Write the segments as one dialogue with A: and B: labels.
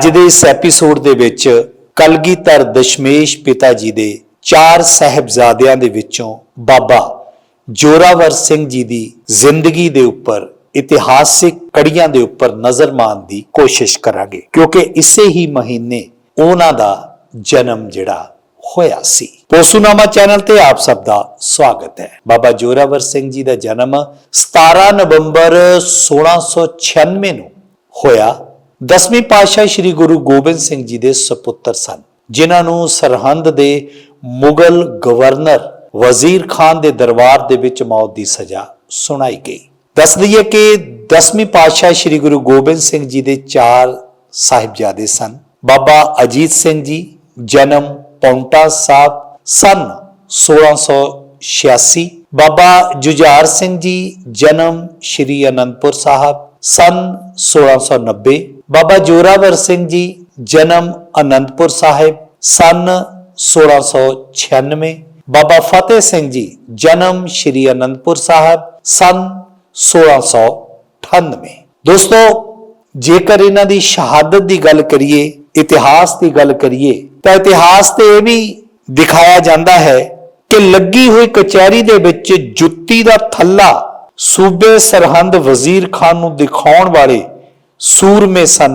A: ਅੱਜ ਦੇ ਇਸ ਐਪੀਸੋਡ ਦੇ ਵਿੱਚ ਕਲਗੀਧਰ ਦਸ਼ਮੇਸ਼ ਪਿਤਾ ਜੀ ਦੇ ਚਾਰ ਸਹਿਬਜ਼ਾਦਿਆਂ ਦੇ ਵਿੱਚੋਂ ਬਾਬਾ ਜੋਰਾਵਰ ਸਿੰਘ ਜੀ ਦੀ ਜ਼ਿੰਦਗੀ ਦੇ ਉੱਪਰ, ਇਤਿਹਾਸਿਕ ਕੜੀਆਂ ਦੇ ਉੱਪਰ ਨਜ਼ਰ ਮਾਰਨ ਦੀ ਕੋਸ਼ਿਸ਼ ਕਰਾਂਗੇ। ਕਿਉਂਕਿ ਇਸੇ ਹੀ ਮਹੀਨੇ ਉਹਨਾਂ ਦਾ ਜਨਮ ਜਿਹੜਾ ਹੋਇਆ ਸੀ। ਪੋਸੂਨਾਮਾ ਚੈਨਲ ਤੇ ਆਪ ਸਭ ਦਾ ਸਵਾਗਤ ਹੈ। ਬਾਬਾ ਜੋਰਾਵਰ ਸਿੰਘ ਜੀ ਦਾ ਜਨਮ 17 ਨਵੰਬਰ 1696 ਨੂੰ ਹੋਇਆ ਦਸਵੀਂ ਪਾਤਸ਼ਾਹ ਸ੍ਰੀ ਗੁਰੂ ਗੋਬਿੰਦ ਸਿੰਘ ਜੀ ਦੇ ਸੁਪੁੱਤਰ ਸਨ, ਜਿਨ੍ਹਾਂ ਨੂੰ ਸਰਹੰਦ ਦੇ ਮੁਗਲ ਗਵਰਨਰ ਵਜ਼ੀਰ ਖਾਨ ਦੇ ਦਰਬਾਰ ਦੇ ਵਿੱਚ ਮੌਤ ਦੀ ਸਜ਼ਾ ਸੁਣਾਈ ਗਈ। ਦੱਸ ਦਈਏ ਕਿ ਦਸਵੀਂ ਪਾਤਸ਼ਾਹ ਸ੍ਰੀ ਗੁਰੂ ਗੋਬਿੰਦ ਸਿੰਘ ਜੀ ਦੇ ਚਾਰ ਸਾਹਿਬਜ਼ਾਦੇ ਸਨ, ਬਾਬਾ ਅਜੀਤ ਸਿੰਘ ਜੀ, ਜਨਮ ਪੌਂਟਾ ਸਾਹਿਬ, ਸਨ 1686 ਬਾਬਾ ਜੁਝਾਰ ਸਿੰਘ ਜੀ, ਜਨਮ ਸ਼੍ਰੀ ਅਨੰਦਪੁਰ ਸਾਹਿਬ ਸਨ 1690 ਬਾਬਾ ਜੋਰਾਵਰ ਸਿੰਘ ਜੀ ਜਨਮ ਅਨੰਦਪੁਰ ਸਾਹਿਬ, ਸਨ 1696 ਬਾਬਾ ਫਤਿਹ ਸਿੰਘ ਜੀ ਜਨਮ ਸ਼੍ਰੀ ਅਨੰਦਪੁਰ ਸਾਹਿਬ, ਸਨ 1698 ਦੋਸਤੋ, ਜੇਕਰ ਇਹਨਾਂ ਦੀ ਸ਼ਹਾਦਤ ਦੀ ਗੱਲ ਕਰੀਏ, ਇਤਿਹਾਸ ਦੀ ਗੱਲ ਕਰੀਏ, ਤਾਂ ਇਤਿਹਾਸ ਤੇ ਇਹ ਵੀ ਦਿਖਾਇਆ ਜਾਂਦਾ ਹੈ ਕਿ ਲੱਗੀ ਹੋਈ ਕਚਹਿਰੀ ਦੇ ਵਿੱਚ ਜੁੱਤੀ ਦਾ ਥੱਲਾ ਸੂਬੇ ਸਰਹੰਦ ਵਜ਼ੀਰ ਖਾਨ ਨੂੰ ਦਿਖਾਉਣ ਵਾਲੇ ਸੂਰਮੇ ਸਨ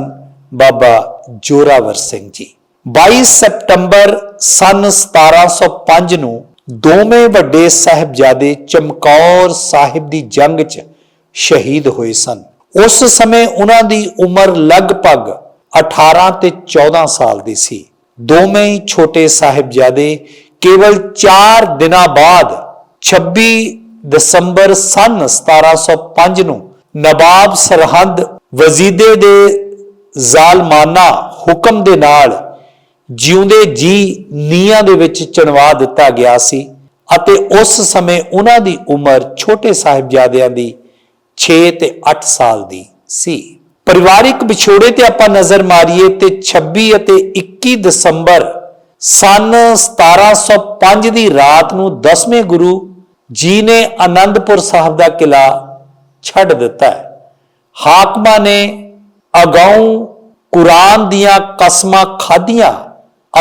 A: ਬਾਬਾ ਜੋਰਾਵਰ ਸਿੰਘ ਜੀ। 22 ਸਤੰਬਰ ਸਨ 1705 ਨੂੰ ਦੋਵੇਂ ਵੱਡੇ ਸਾਹਿਬਜ਼ਾਦੇ ਚਮਕੌਰ ਸਾਹਿਬ ਦੀ ਜੰਗ 'ਚ ਸ਼ਹੀਦ ਹੋਏ ਸਨ। ਉਸ ਸਮੇਂ ਉਹਨਾਂ ਦੀ ਉਮਰ ਲਗਭਗ 18 ਤੇ 14 ਸਾਲ ਦੀ ਸੀ। ਦੋਵੇਂ ਹੀ ਛੋਟੇ ਸਾਹਿਬਜ਼ਾਦੇ ਕੇਵਲ 4 ਦਿਨਾਂ ਬਾਅਦ 26 ਦਸੰਬਰ ਸਨ 1705 ਨੂੰ ਨਵਾਬ ਸਰਹੰਦ ਵਜ਼ੀਦੇ ਦੇ ਜ਼ਾਲਮਾਨਾ ਹੁਕਮ ਦੇ ਨਾਲ ਜਿਉਂਦੇ ਜੀ ਨੀਹਾਂ ਦੇ ਵਿੱਚ ਚਣਵਾ ਦਿੱਤਾ ਗਿਆ ਸੀ ਅਤੇ ਉਸ ਸਮੇਂ ਉਹਨਾਂ ਦੀ ਉਮਰ ਛੋਟੇ ਸਾਹਿਬਜ਼ਾਦਿਆਂ ਦੀ 6 ਤੇ 8 ਸਾਲ ਦੀ ਸੀ। ਪਰਿਵਾਰਿਕ ਵਿਛੋੜੇ ਤੇ ਆਪਾਂ ਨਜ਼ਰ ਮਾਰੀਏ ਤੇ 26 ਅਤੇ 21 ਦਸੰਬਰ ਸਨ 1705 ਦੀ ਰਾਤ ਨੂੰ 10ਵੇਂ ਗੁਰੂ ਜੀ ਨੇ ਆਨੰਦਪੁਰ ਸਾਹਿਬ ਦਾ ਕਿਲਾ ਛੱਡ ਦਿੱਤਾ ਹੈ। ਹਾਕਮਾਂ ਨੇ ਅਗਾਉਂ ਕੁਰਾਨ ਦੀਆਂ ਕਸਮਾਂ ਖਾਧੀਆਂ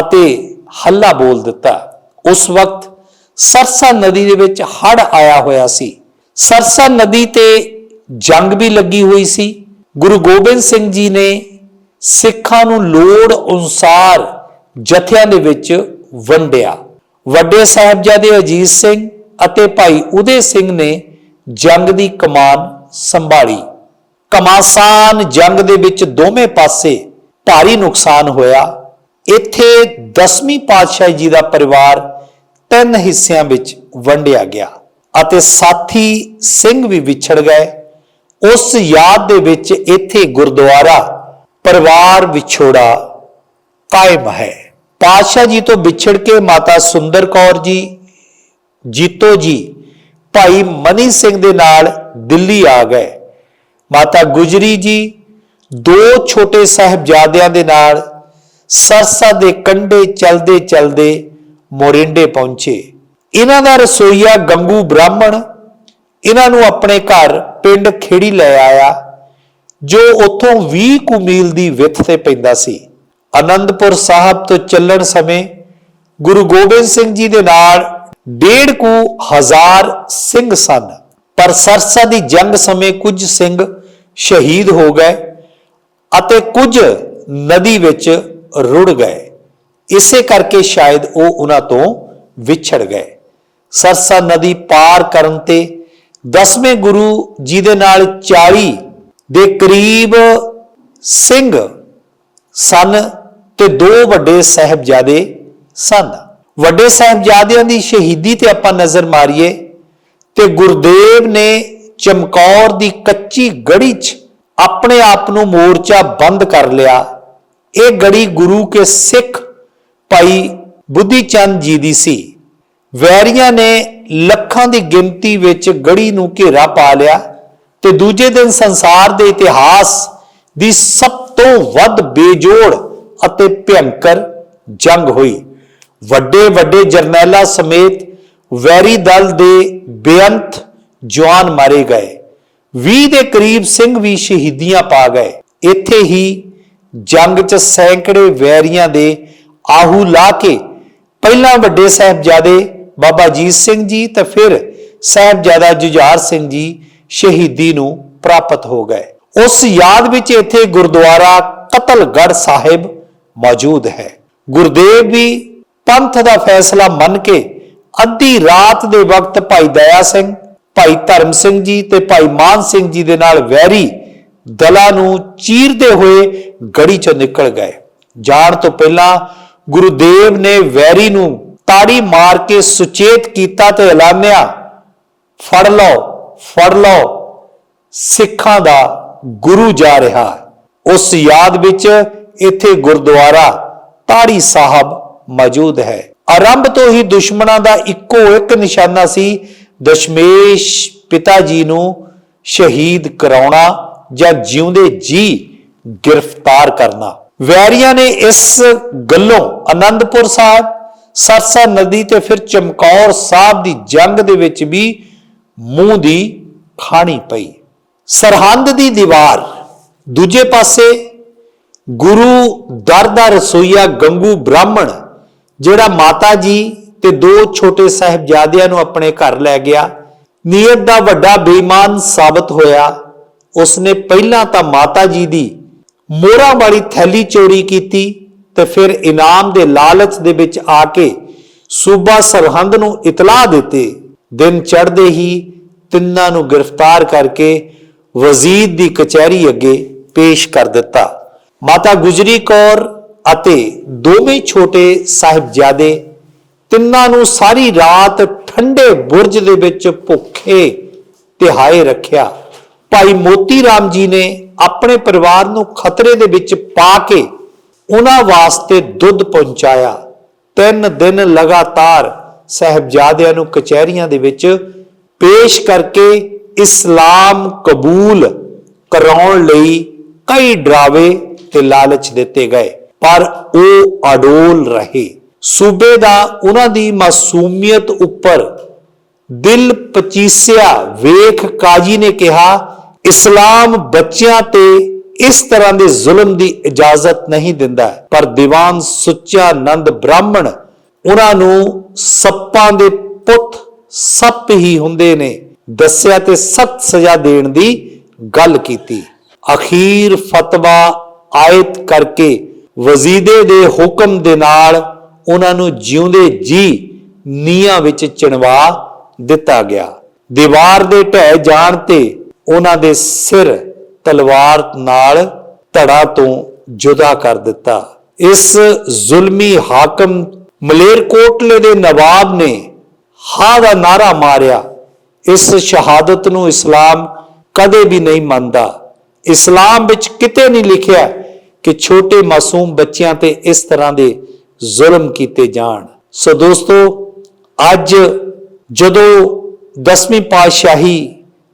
A: ਅਤੇ ਹੱਲਾ ਬੋਲ ਦਿੱਤਾ। ਉਸ ਵਕਤ ਸਰਸਾ ਨਦੀ ਦੇ ਵਿੱਚ ਹੜ ਆਇਆ ਹੋਇਆ ਸੀ। ਸਰਸਾ ਨਦੀ ਤੇ ਜੰਗ ਵੀ ਲੱਗੀ ਹੋਈ ਸੀ। ਗੁਰੂ ਗੋਬਿੰਦ ਸਿੰਘ ਜੀ ਨੇ ਸਿੱਖਾਂ ਨੂੰ ਲੋੜ ਅਨੁਸਾਰ ਜਥਿਆਂ ਦੇ ਵਿੱਚ ਵੰਡਿਆ। ਵੱਡੇ ਸਾਹਿਬਜ਼ਾਦੇ ਅਜੀਤ ਸਿੰਘ ਅਤੇ ਭਾਈ ਉਦੇ ਸਿੰਘ ਨੇ ਜੰਗ ਦੀ ਕਮਾਨ ਸੰਭਾਲੀ। ਕਮਾਸਾਨ ਜੰਗ ਦੇ ਵਿੱਚ ਦੋਵੇਂ ਪਾਸੇ ਭਾਰੀ ਨੁਕਸਾਨ ਹੋਇਆ। ਇੱਥੇ 10ਵੀਂ ਪਾਤਸ਼ਾਹ ਜੀ ਦਾ ਪਰਿਵਾਰ ਤਿੰਨ ਹਿੱਸਿਆਂ ਵਿੱਚ ਵੰਡਿਆ ਗਿਆ ਅਤੇ ਸਾਥੀ ਸਿੰਘ ਵੀ ਵਿਛੜ ਗਏ। ਉਸ ਯਾਦ ਦੇ ਵਿੱਚ ਇੱਥੇ ਗੁਰਦੁਆਰਾ ਪਰਿਵਾਰ ਵਿਛੋੜਾ ਕਾਇਮ ਹੈ। ਪਾਤਸ਼ਾਹ ਜੀ ਤੋਂ ਵਿਛੜ ਕੇ ਮਾਤਾ ਸੁੰਦਰ ਕੌਰ ਜੀ ਜੀਤੋ ਜੀ, ਭਾਈ ਮਨੀ ਸਿੰਘ ਦੇ ਨਾਲ ਦਿੱਲੀ ਆ ਗਏ। ਮਾਤਾ ਗੁਜਰੀ ਜੀ, ਦੋ ਛੋਟੇ ਸਾਹਿਬਜ਼ਾਦਿਆਂ ਦੇ ਨਾਲ ਸਰਸਾ ਦੇ ਕੰਢੇ ਚਲਦੇ ਚਲਦੇ ਮੋਰਿੰਡੇ ਪਹੁੰਚੇ। ਇਹਨਾਂ ਦਾ ਰਸੋਈਆ ਗੰਗੂ ਬ੍ਰਾਹਮਣ ਇਹਨਾਂ ਨੂੰ ਆਪਣੇ ਘਰ ਪਿੰਡ ਖੇੜੀ ਲੈ ਆਇਆ, ਜੋ ਉੱਥੋਂ 20 ਕੁ ਮੀਲ ਦੀ ਵਿੱਥ ਤੇ ਪੈਂਦਾ ਸੀ। ਅਨੰਦਪੁਰ ਸਾਹਿਬ ਤੋਂ ਚੱਲਣ ਸਮੇਂ ਗੁਰੂ ਗੋਬਿੰਦ ਸਿੰਘ ਜੀ ਦੇ ਨਾਲ ਡੇਢ ਕੁ ਹਜ਼ਾਰ ਸਿੰਘ ਸਨ। ਪਰ ਸਰਸਾ ਦੀ ਜੰਗ ਸਮੇਂ ਕੁਝ ਸਿੰਘ ਸ਼ਹੀਦ ਹੋ ਗਏ ਅਤੇ ਕੁਝ ਨਦੀ ਵਿੱਚ ਰੁੜ ਗਏ। ਇਸੇ ਕਰਕੇ ਸ਼ਾਇਦ ਉਹ ਉਹਨਾਂ ਤੋਂ ਵਿਛੜ ਗਏ। ਸਰਸਾ ਨਦੀ ਪਾਰ ਕਰਨ ਤੇ 10ਵੇਂ ਗੁਰੂ ਜੀ ਦੇ ਨਾਲ 40 ਦੇ ਕਰੀਬ ਸਿੰਘ ਸਨ ਤੇ ਦੋ ਵੱਡੇ ਸਾਹਿਬਜ਼ਾਦੇ ਸਨ। ਵੱਡੇ ਸਾਹਿਬਜ਼ਾਦਿਆਂ ਦੀ ਸ਼ਹੀਦੀ ਤੇ ਆਪਾਂ ਨਜ਼ਰ ਮਾਰੀਏ ਤੇ ਗੁਰਦੇਵ ਨੇ ਚਮਕੌਰ ਦੀ ਕੱਚੀ ਗੜੀ 'ਚ ਆਪਣੇ ਆਪ ਨੂੰ ਮੋਰਚਾ ਬੰਦ ਕਰ ਲਿਆ। ਇਹ ਗੜੀ ਗੁਰੂ ਕੇ ਸਿੱਖ ਭਾਈ ਬੁੱਧੀ ਚੰਦ ਜੀ ਦੀ ਸੀ। ਵੈਰੀਆਂ ਨੇ ਲੱਖਾਂ ਦੀ ਗਿਣਤੀ ਵਿੱਚ ਗੜੀ ਨੂੰ ਘੇਰਾ ਪਾ ਲਿਆ ਤੇ ਦੂਜੇ ਦਿਨ ਸੰਸਾਰ ਦੇ ਇਤਿਹਾਸ ਦੀ ਸਭ ਤੋਂ ਵੱਧ ਬੇਜੋੜ ਅਤੇ ਭਿਅੰਕਰ ਜੰਗ ਹੋਈ। ਵੱਡੇ ਵੱਡੇ ਜਰਨੈਲਾਂ ਸਮੇਤ ਵੈਰੀ ਦਲ ਦੇ ਬੇਅੰਤ ਜਵਾਨ ਮਾਰੇ ਗਏ। 20 ਦੇ ਕਰੀਬ ਸਿੰਘ ਵੀ ਸ਼ਹੀਦੀਆਂ ਪਾ ਗਏ। ਇੱਥੇ ਹੀ ਜੰਗ 'ਚ ਸੈਂਕੜੇ ਵੈਰੀਆਂ ਦੇ ਆਹੂ ਲਾ ਕੇ ਪਹਿਲਾਂ ਵੱਡੇ ਸਾਹਿਬਜ਼ਾਦੇ ਬਾਬਾ ਜੀਤ ਸਿੰਘ ਜੀ ਤੇ ਫਿਰ ਸਾਹਿਬਜ਼ਾਦਾ ਜੁਝਾਰ ਸਿੰਘ ਜੀ ਸ਼ਹੀਦੀ ਨੂੰ ਪ੍ਰਾਪਤ ਹੋ ਗਏ। ਉਸ ਯਾਦ ਵਿੱਚ ਇੱਥੇ ਗੁਰਦੁਆਰਾ ਕਤਲਗੜ੍ਹ ਸਾਹਿਬ ਮੌਜੂਦ ਹੈ। ਗੁਰਦੇਵ ਵੀ ਪੰਥ ਦਾ ਫੈਸਲਾ ਮੰਨ ਕੇ ਅੱਧੀ ਰਾਤ ਦੇ ਵਕਤ ਭਾਈ ਦਇਆ ਸਿੰਘ, ਭਾਈ ਧਰਮ ਸਿੰਘ ਜੀ ਤੇ ਭਾਈ ਮਾਨ ਸਿੰਘ ਜੀ ਦੇ ਨਾਲ ਵੈਰੀ ਦਲਾਂ ਨੂੰ ਚੀਰਦੇ ਹੋਏ ਗੜੀ ਚੋਂ ਨਿਕਲ ਗਏ ਜਾਣ ਤੋਂ ਪਹਿਲਾਂ ਗੁਰੂਦੇਵ ਨੇ ਵੈਰੀ ਨੂੰ ਤਾੜੀ ਮਾਰ ਕੇ ਸੁਚੇਤ ਕੀਤਾ ਤੇ ਐਲਾਨਿਆ, ਫੜ ਲਓ ਫੜ ਲਓ, ਸਿੱਖਾਂ ਦਾ ਗੁਰੂ ਜਾ ਰਿਹਾ ਹੈ। ਉਸ ਯਾਦ ਵਿੱਚ ਇੱਥੇ ਗੁਰਦੁਆਰਾ ਤਾੜੀ ਸਾਹਿਬ ਮੌਜੂਦ ਹੈ। ਆਰੰਭ ਤੋਂ ਹੀ ਦੁਸ਼ਮਣਾਂ ਦਾ ਇੱਕੋ ਇੱਕ ਨਿਸ਼ਾਨਾ ਸੀ, ਦਸ਼ਮੇਸ਼ ਪਿਤਾ ਜੀ ਨੂੰ ਸ਼ਹੀਦ ਕਰਾਉਣਾ ਜਾਂ ਜਿਉਂਦੇ ਜੀ ਗ੍ਰਿਫਤਾਰ ਕਰਨਾ। ਵੈਰੀਆਂ ਨੇ ਇਸ ਗੱਲੋਂ ਆਨੰਦਪੁਰ ਸਾਹਿਬ, ਸਰਸਾ ਨਦੀ ਤੇ ਫਿਰ ਚਮਕੌਰ ਸਾਹਿਬ ਦੀ ਜੰਗ ਦੇ ਵਿੱਚ ਵੀ ਮੂੰਹ ਦੀ ਖਾਣੀ ਪਈ। ਸਰਹੰਦ ਦੀ ਦੀਵਾਰ ਦੂਜੇ ਪਾਸੇ ਗੁਰੂ ਦਰ ਦਾ ਰਸੋਈਆ ਗੰਗੂ ਬ੍ਰਾਹਮਣ ਜਿਹੜਾ ਮਾਤਾ ਜੀ ਤੇ ਦੋ ਛੋਟੇ ਸਾਹਿਬਜ਼ਾਦਿਆਂ ਨੂੰ ਆਪਣੇ ਘਰ ਲੈ ਗਿਆ, ਨੀਅਤ ਦਾ ਵੱਡਾ ਬੇਈਮਾਨ ਸਾਬਤ ਹੋਇਆ। ਉਸਨੇ ਪਹਿਲਾਂ ਤਾਂ ਮਾਤਾ ਜੀ ਦੀ ਮੋਹਰਾਂ ਵਾਲੀ ਥੈਲੀ ਚੋਰੀ ਕੀਤੀ ਤੇ ਫਿਰ ਇਨਾਮ ਦੇ ਲਾਲਚ ਦੇ ਵਿੱਚ ਆ ਕੇ ਸੂਬਾ ਸਰਹੰਦ ਨੂੰ ਇਤਲਾਹ ਦਿੱਤੀ। ਦਿਨ ਚੜ੍ਹਦੇ ਹੀ ਤਿੰਨਾਂ ਨੂੰ ਗ੍ਰਿਫਤਾਰ ਕਰਕੇ ਵਜ਼ੀਰ ਦੀ ਕਚਹਿਰੀ ਅੱਗੇ ਪੇਸ਼ ਕਰ ਦਿੱਤਾ। ਮਾਤਾ ਗੁਜਰੀ ਕੌਰ ਅਤੇ ਦੋਵੇਂ ਛੋਟੇ ਸਾਹਿਬਜ਼ਾਦੇ ਤਿੰਨਾਂ ਨੂੰ ਸਾਰੀ ਰਾਤ ਠੰਡੇ ਬੁਰਜ ਦੇ ਵਿੱਚ ਭੁੱਖੇ ਤਿਹਾਏ ਰੱਖਿਆ। ਭਾਈ ਮੋਤੀ ਰਾਮ ਜੀ ਨੇ ਆਪਣੇ ਪਰਿਵਾਰ ਨੂੰ ਖਤਰੇ ਦੇ ਵਿੱਚ ਪਾ ਕੇ ਉਹਨਾਂ ਵਾਸਤੇ ਦੁੱਧ ਪਹੁੰਚਾਇਆ। ਤਿੰਨ ਦਿਨ ਲਗਾਤਾਰ ਸਹਿਬਜ਼ਾਦਿਆਂ ਨੂੰ ਕਚਹਿਰੀਆਂ ਦੇ ਵਿੱਚ ਪੇਸ਼ ਕਰਕੇ ਇਸਲਾਮ ਕਬੂਲ ਕਰਾਉਣ ਲਈ ਕਈ ਡਰਾਵੇ ਤੇ ਲਾਲਚ ਦਿੱਤੇ ਗਏ। ਪਰ ਉਹ ਅਡੋਲ ਰਹੇ। ਸੂਬੇ ਦਾ ਉਹਨਾਂ ਦੀ ਮਾਸੂਮੀਅਤ ਉੱਪਰ ਦਿਲ ਪਚੀਸਿਆ। ਵੇਖ ਕਾਜੀ ਨੇ ਕਿਹਾ, ਇਸਲਾਮ ਬੱਚਿਆਂ ਤੇ ਇਸ ਤਰ੍ਹਾਂ ਦੇ ਜ਼ੁਲਮ ਦੀ ਇਜਾਜ਼ਤ ਨਹੀਂ ਦਿੰਦਾ ਪਰ ਦੀਵਾਨ ਸੁੱਚਾ ਨੰਦ ਬ੍ਰਾਹਮਣ ਉਹਨਾਂ ਨੂੰ ਸੱਪਾਂ ਦੇ ਪੁੱਤ ਸੱਪ ਹੀ ਹੁੰਦੇ ਨੇ, ਦੱਸਿਆ ਤੇ ਸਖਤ ਸਜ਼ਾ ਦੇਣ ਦੀ ਗੱਲ ਕੀਤੀ। ਅਖੀਰ ਫਤਵਾ ਆਇਤ ਕਰਕੇ ਵਜ਼ੀਦੇ ਦੇ ਹੁਕਮ ਦੇ ਨਾਲ ਉਹਨਾਂ ਨੂੰ ਜਿਉਂਦੇ ਜੀ ਨੀਹਾਂ ਵਿੱਚ ਚਿਣਵਾ ਦਿੱਤਾ ਗਿਆ। ਦੀਵਾਰ ਦੇ ਢਹਿ ਜਾਣ ਤੇ ਉਹਨਾਂ ਦੇ ਸਿਰ ਤਲਵਾਰ ਨਾਲ ਧੜਾ ਤੋਂ ਜੁਦਾ ਕਰ ਦਿੱਤਾ। ਇਸ ਜ਼ੁਲਮੀ ਹਾਕਮ ਮਲੇਰਕੋਟਲੇ ਦੇ ਨਵਾਬ ਨੇ ਹਾਂ ਦਾ ਨਾਰਾ ਮਾਰਿਆ। ਇਸ ਸ਼ਹਾਦਤ ਨੂੰ ਇਸਲਾਮ ਕਦੇ ਵੀ ਨਹੀਂ ਮੰਨਦਾ। ਇਸਲਾਮ ਵਿੱਚ ਕਿਤੇ ਨਹੀਂ ਲਿਖਿਆ ਕਿ ਛੋਟੇ ਮਾਸੂਮ ਬੱਚਿਆਂ ਤੇ ਇਸ ਤਰ੍ਹਾਂ ਦੇ ਜ਼ੁਲਮ ਕੀਤੇ ਜਾਣ। ਸੋ ਦੋਸਤੋ, ਅੱਜ ਜਦੋਂ ਦਸਵੀਂ ਪਾਤਸ਼ਾਹੀ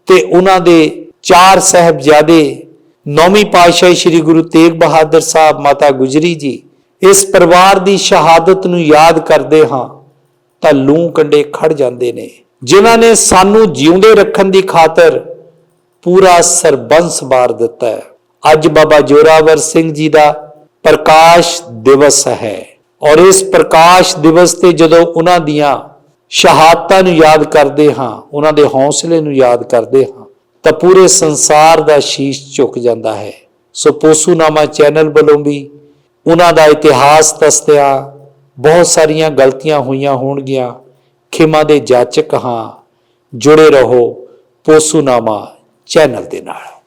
A: ਤੇ ਉਹਨਾਂ ਦੇ ਚਾਰ ਸਹਿਬਜ਼ਾਦੇ ਨੌਵੀਂ ਪਾਤਸ਼ਾਹੀ ਸ੍ਰੀ ਗੁਰੂ ਤੇਗ ਬਹਾਦਰ ਸਾਹਿਬ ਮਾਤਾ ਗੁਜਰੀ ਜੀ ਇਸ ਪਰਿਵਾਰ ਦੀ ਸ਼ਹਾਦਤ ਨੂੰ ਯਾਦ ਕਰਦੇ ਹਾਂ, ਤਾਂ ਲੂੰ ਕੰਡੇ ਖੜ ਜਾਂਦੇ ਨੇ, ਜਿਨ੍ਹਾਂ ਨੇ ਸਾਨੂੰ ਜਿਉਂਦੇ ਰੱਖਣ ਦੀ ਖਾਤਰ ਪੂਰਾ ਸਰਬੰਸ ਵਾਰ ਦਿੱਤਾ ਹੈ। ਅੱਜ ਬਾਬਾ ਜੋਰਾਵਰ ਸਿੰਘ ਜੀ ਦਾ ਪ੍ਰਕਾਸ਼ ਦਿਵਸ ਹੈ। ਔਰ ਇਸ ਪ੍ਰਕਾਸ਼ ਦਿਵਸ ਤੇ ਜਦੋਂ ਉਹਨਾਂ ਦੀਆਂ ਸ਼ਹਾਦਤਾਂ ਨੂੰ ਯਾਦ ਕਰਦੇ ਹਾਂ, ਉਹਨਾਂ ਦੇ ਹੌਸਲੇ ਨੂੰ ਯਾਦ ਕਰਦੇ ਹਾਂ, ਤਾਂ ਪੂਰੇ ਸੰਸਾਰ ਦਾ ਸ਼ੀਸ਼ ਝੁਕ ਜਾਂਦਾ ਹੈ। ਸੋ ਪੋਸੂਨਾਮਾ ਚੈਨਲ ਵੱਲੋਂ ਵੀ ਉਹਨਾਂ ਦਾ ਇਤਿਹਾਸ ਦੱਸਦਿਆਂ ਬਹੁਤ ਸਾਰੀਆਂ ਗਲਤੀਆਂ ਹੋਈਆਂ ਹੋਣਗੀਆਂ। ਖਿਮਾ ਦੇ ਜਾਚਕ ਹਾਂ, ਜੁੜੇ ਰਹੋ ਪੋਸੂਨਾਮਾ ਚੈਨਲ ਦੇ ਨਾਲ।